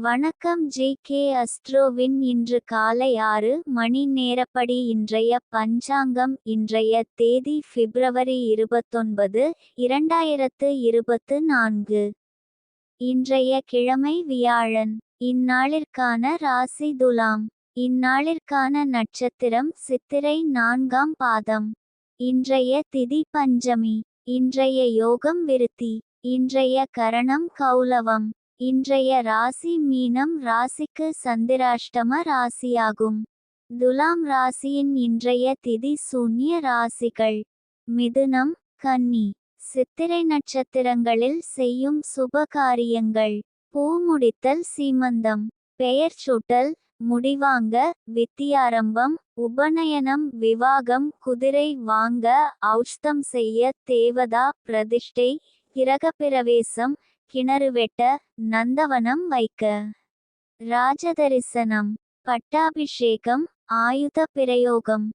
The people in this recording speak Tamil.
வணக்கம் ஜே கே அஸ்ட்ரோவின் இன்று காலை ஆறு மணி நேரப்படி இன்றைய பஞ்சாங்கம் இன்றைய தேதி பிப்ரவரி இருபத்தொன்பது இரண்டாயிரத்து இருபத்து நான்கு. இன்றைய கிழமை வியாழன். இந்நாளிற்கான ராசி துலாம். இந்நாளிற்கான நட்சத்திரம் சித்திரை நான்காம் பாதம். இன்றைய திதி பஞ்சமி. இன்றைய யோகம் விருத்தி. இன்றைய கரணம் கௌலவம். இன்றைய ராசி மீனம் ராசிக்கு சந்திராஷ்டம ராசியாகும். துலாம் ராசியின் இன்றைய திதி சூன்ய ராசிகள். மிதுனம் கன்னி. சித்திரை நட்சத்திரங்களில் செய்யும் சுப காரியங்கள் பூ முடித்தல் சீமந்தம். பெயர் சூட்டல் முடிவாங்க வித்தியாரம்பம் உபநயனம் விவாகம் குதிரை வாங்க ஔஷ்தம் செய்ய தேவதா பிரதிஷ்டை கிரகப்பிரவேசம் கிணறு வெட்ட நந்தவனம் வைக்க. ராஜதரிசனம் பட்டாபிஷேகம் ஆயுத பிரயோகம்.